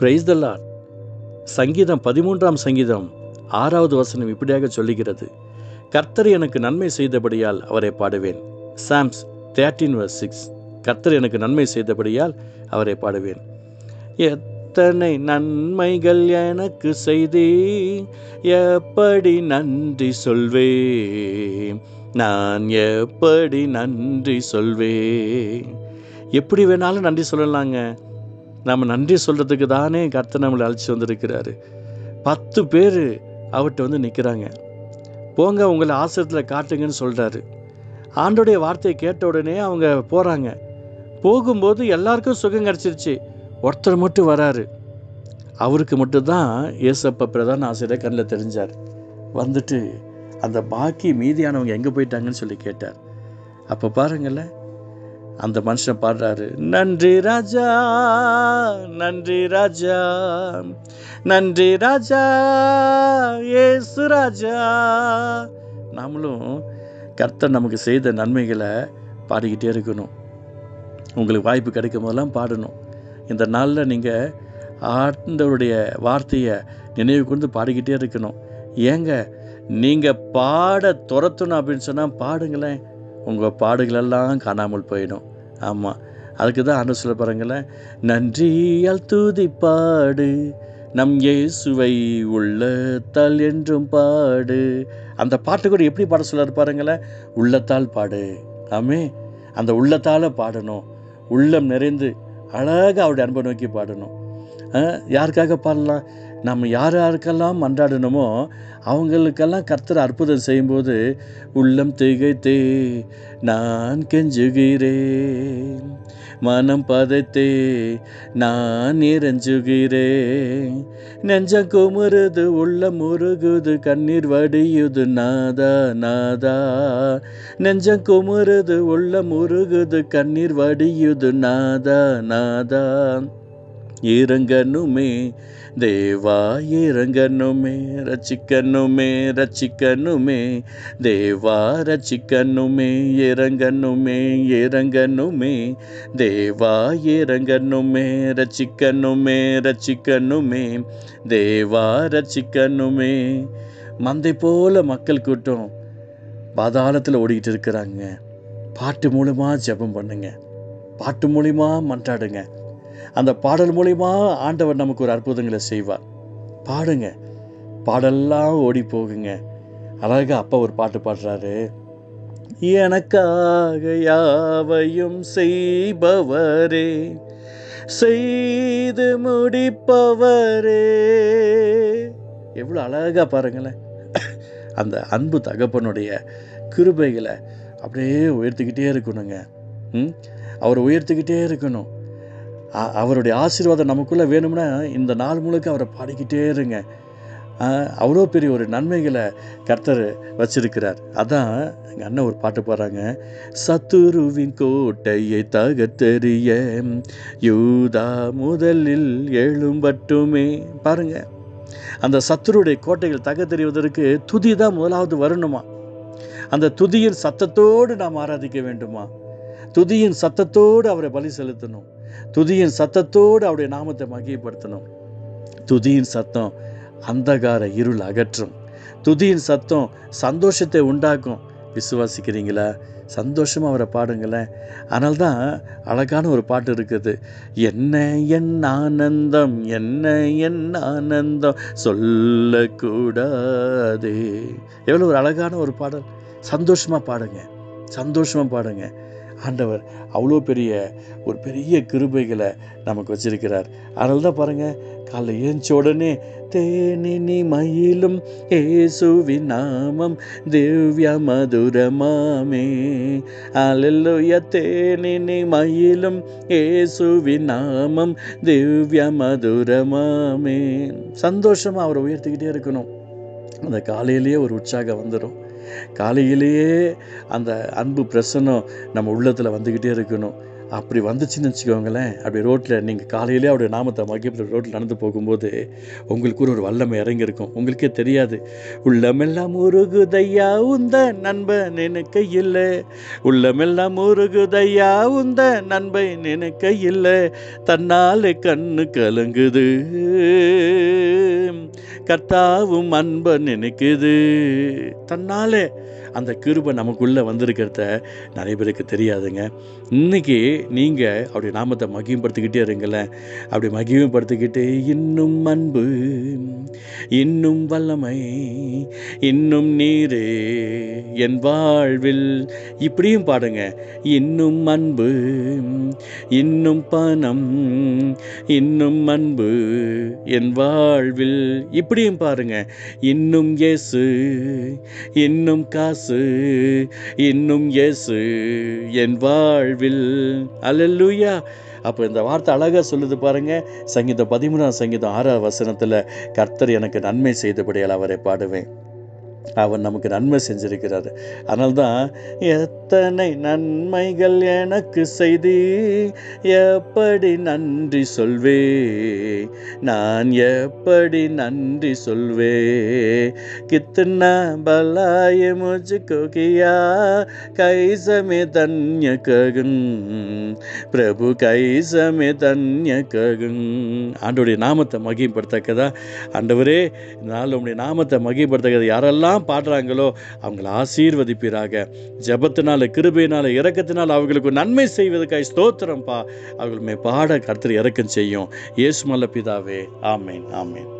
Price தல்லார் சங்கீதம் பதிமூன்றாம் சங்கீதம் ஆறாவது வசனம் இப்படியாக சொல்லுகிறது. கர்த்தர் எனக்கு நன்மை செய்தபடியால் அவரை பாடுவேன். சாம்ஸ் தேர்ட்டீன் வர்ஸ் சிக்ஸ் கர்த்தர் எனக்கு நன்மை செய்தபடியால் அவரை பாடுவேன். எத்தனை நன்மைகள் எனக்கு செய்தே எப்படி நன்றி சொல்வேன்? நான் எப்படி நன்றி சொல்வேன்? எப்படி வேணாலும் நன்றி சொல்லலாங்க. நம்ம நன்றி சொல்கிறதுக்கு தானே கர்த்தர் நம்மளை அழைச்சி வந்திருக்கிறாரு. பத்து பேர் அவர்கிட்ட வந்து நிற்கிறாங்க போங்க உங்களை ஆசிரத்தில் காட்டுங்கன்னு சொல்கிறாரு ஆண்டோடைய வார்த்தையை கேட்ட உடனே அவங்க போகிறாங்க போகும்போது எல்லாருக்கும் சுகம் கிடச்சிருச்சு. ஒருத்தர் மட்டும் வராரு. அவருக்கு மட்டும்தான் ஏசப்ப பிரதான ஆசிரியர் கண்ணில் தெரிஞ்சார். வந்துட்டு அந்த பாக்கி மீதியானவங்க எங்கே போயிட்டாங்கன்னு சொல்லி கேட்டார். அப்போ பாருங்களேன் அந்த மனுஷன் பாடுறாரு நன்றி ராஜா நன்றி ராஜா நன்றி ராஜா ஏசு ராஜா. நாமளும் கர்த்தர் நமக்கு செய்த நன்மைகளை பாடிக்கிட்டே இருக்கணும். உங்களுக்கு வாய்ப்பு கிடைக்கும் போதெல்லாம் பாடணும். இந்த நாளில் நீங்கள் ஆண்டவருடைய வார்த்தையை நினைவு கொண்டு பாடிக்கிட்டே இருக்கணும். ஏங்க நீங்கள் பாட துரத்தணும் அப்படின்னு சொன்னால் பாடுங்களேன். உங்கள் பாடுகளெல்லாம் காணாமல் போயிடும். ஆமாம் அதுக்கு தான் அன்று சொல்ல பாருங்களேன் நன்றியால் தூதி பாடு. நம் இயேசுவை உள்ளத்தால் என்றும் பாடு. அந்த பாட்டு கூட எப்படி பாட சொல்ல பாருங்களேன். உள்ளத்தால் பாடு. ஆமே. அந்த உள்ளத்தால் பாடணும். உள்ளம் நிறைந்து அழகாக அவருடைய அன்பை நோக்கி பாடணும். யாருக்காக பாடலாம்? நம்ம யார் யாருக்கெல்லாம் மன்றாடணுமோ அவங்களுக்கெல்லாம் கர்த்தர் அற்புதம் செய்யும்போது உள்ளம் திகைத்தே நான் கெஞ்சுகிறேன். மனம் பதைத்தே நான் இறைஞ்சுகிறேன் நெஞ்சம் குமுறுது உள்ளம் முருகுது கண்ணீர் வடியுது நாதா நாதா. நெஞ்சம் குமுறுது உள்ளம் முருகுது கண்ணீர் வடியுது நாதா நாதா. இறங்கணுமே தேவா இறங்கணுமே ரச்சிக்கணுமே ரச்சிக்கணுமே தேவா ரச்சிக்கணுமே இறங்கணுமே இறங்கணுமே தேவா இறங்கணுமே ரச்சிக்கணுமே ரச்சிக்கணுமே தேவா ரச்சிக்கணுமே மந்தை போல மக்கள் கூட்டம் பாதாளத்தில் ஓடிக்கிட்டு இருக்கிறாங்க. பாட்டு மூலமாக ஜெபம் பண்ணுங்க. பாட்டு மூலிமா மன்றாடுங்க. அந்த பாடல் மூலிமா ஆண்டவர் நமக்கு ஒரு அற்புதங்களை செய்வார். பாடுங்க. பாடெல்லாம் ஓடி போகுங்க. அழகா அப்பா ஒரு பாட்டு பாடுறாரு. எனக்காக யாவையும் செய்பவரே செய்து முடிப்பவரே. எவ்வளோ அழகா பாருங்களேன். அந்த அன்பு தகப்பனுடைய கிருபைகளை அப்படியே உயர்த்திக்கிட்டே இருக்கணுங்க. அவர் உயர்த்திக்கிட்டே இருக்கணும். அவருடைய ஆசீர்வாதம் நமக்குள்ளே வேணும்னா இந்த நாள் முழுக்க அவரை பாடிக்கிட்டே இருங்க. அவ்வளோ பெரிய ஒரு நன்மைகளை கர்த்தர் வச்சிருக்கிறார். அதான் எங்கள் அண்ணன் ஒரு பாட்டு பாடுறாங்க. சத்துருவின் கோட்டையை தகத்தெறிய யூதா முதலில் எழும்பட்டுமே. பாருங்க அந்த சத்துருடைய கோட்டைகள் தகத்தெறிவதற்கு துதி தான் முதலாவது வரணுமா? அந்த துதியின் சத்தத்தோடு நாம் ஆராதிக்க வேண்டுமா? துதியின் சத்தத்தோடு அவரை பலி செலுத்தணும். துதியின் சத்தத்தோடு அவருடைய நாமத்தை மகிழப்படுத்தணும் துதியின் சத்தம் அந்தகார இருள் அகற்றும். துதியின் சத்தம் சந்தோஷத்தை உண்டாக்கும். விசுவாசிக்கிறீங்களா? சந்தோஷமாக அவரை பாடுங்களேன். அதனால தான் அழகான ஒரு பாட்டு இருக்குது. என்ன என் ஆனந்தம் என்ன என் ஆனந்தம் சொல்லக்கூடாதே. எவ்வளோ ஒரு அழகான ஒரு பாடல். சந்தோஷமாக பாடுங்க. சந்தோஷமாக பாடுங்க. ஆண்டவர் அவ்வளோ பெரிய ஒரு பெரிய கிருபைகளை நமக்கு வச்சிருக்கிறார். அதனால தான் பாருங்கள் காலை ஏஞ்ச உடனே தேனினி மயிலும் ஏசுவின் நாமம் திவ்ய மதுரமாமே. அலல்லுய தேனினி மயிலும் ஏசுவின் நாமம் திவ்ய மதுரமாமே. சந்தோஷமாக அவரை உயர்த்திக்கிட்டே இருக்கணும். அந்த காலையிலேயே ஒரு உற்சாகம் வந்துடும் காலையிலேயே அந்த அன்பு பிரசனம் நம்ம உள்ளத்தில் வந்துக்கிட்டே இருக்கணும். அப்படி வந்துச்சுன்னு வச்சுக்கோங்களேன். அப்படி ரோட்டில் நீங்கள் காலையிலே அவருடைய நாமத்தை மகிழ்ச்சி ரோட்டில் நடந்து போகும்போது உங்களுக்கு ஒரு வல்லமை இறங்கியிருக்கும். உங்களுக்கே தெரியாது. உள்ளமெல்லாம் உருகுதையா உந்த நண்பன் நினைக்க இல்லை. உள்ளமெல்லாம் உருகுதையா உந்த நண்பை நினைக்க இல்லை. தன்னாலே கண்ணு கலங்குது. கர்த்தாவும் அன்பை நினைக்குது. தன்னாலே அந்த கிருபை நமக்குள்ளே வந்திருக்கிறத நிறைய பேருக்கு தெரியாதுங்க. இன்னைக்கு நீங்கள் அப்படி நாமத்தை மகிமைப்படுத்திக்கிட்டே இருங்களேன். அப்படி மகிமைப்படுத்திக்கிட்டு இன்னும் அன்பு இன்னும் வல்லமை இன்னும் நீரே என் வாழ்வில். இப்படியும் பாடுங்க இன்னும் அன்பு இன்னும் பணம் இன்னும் அன்பு என் வாழ்வில். இப்படியும் பாருங்க இன்னும் இயேசு இன்னும் காசு இன்னும் இயேசு என் வாழ்வில். அல்லேலூயா அப்போ இந்த வார்த்தை அழகாக சொல்லுது பாருங்க. சங்கீதம் பதிமூணாம் சங்கீதம் ஆறாவது வசனத்தில் கர்த்தர் எனக்கு நன்மை செய்தபடியால் அவரை பாடுவேன். அவன் நமக்கு நன்மை செஞ்சிருக்கிறார். அதனால்தான் எத்தனை நன்மைகள் எனக்கு செய்தி எப்படி நன்றி சொல்வே? நான் எப்படி நன்றி சொல்வே? கித்தனா பலாய முஜு கியா கைசமே தன்ய ககன். பிரபு கைசமே தன்ய ககன். ஆண்டோடைய நாமத்தை மகிப்படுத்தக்கதா ஆண்டவரே நாள் உடைய நாமத்தை மகிப்படுத்தக்கதா யாரெல்லாம் பாடுறாங்களோ அவங்கள ஆசீர்வதிப்பீராக. ஜபத்தினால கிருபையினால இறக்கத்தினால் அவங்களுக்கு நன்மை செய்வதற்காக ஸ்தோத்திரம்ப்பா அவர்கள் பாட கர்த்தர் இறக்கம் செய்யும். இயேசு மல்ல பிதாவே ஆமேன் ஆமேன்.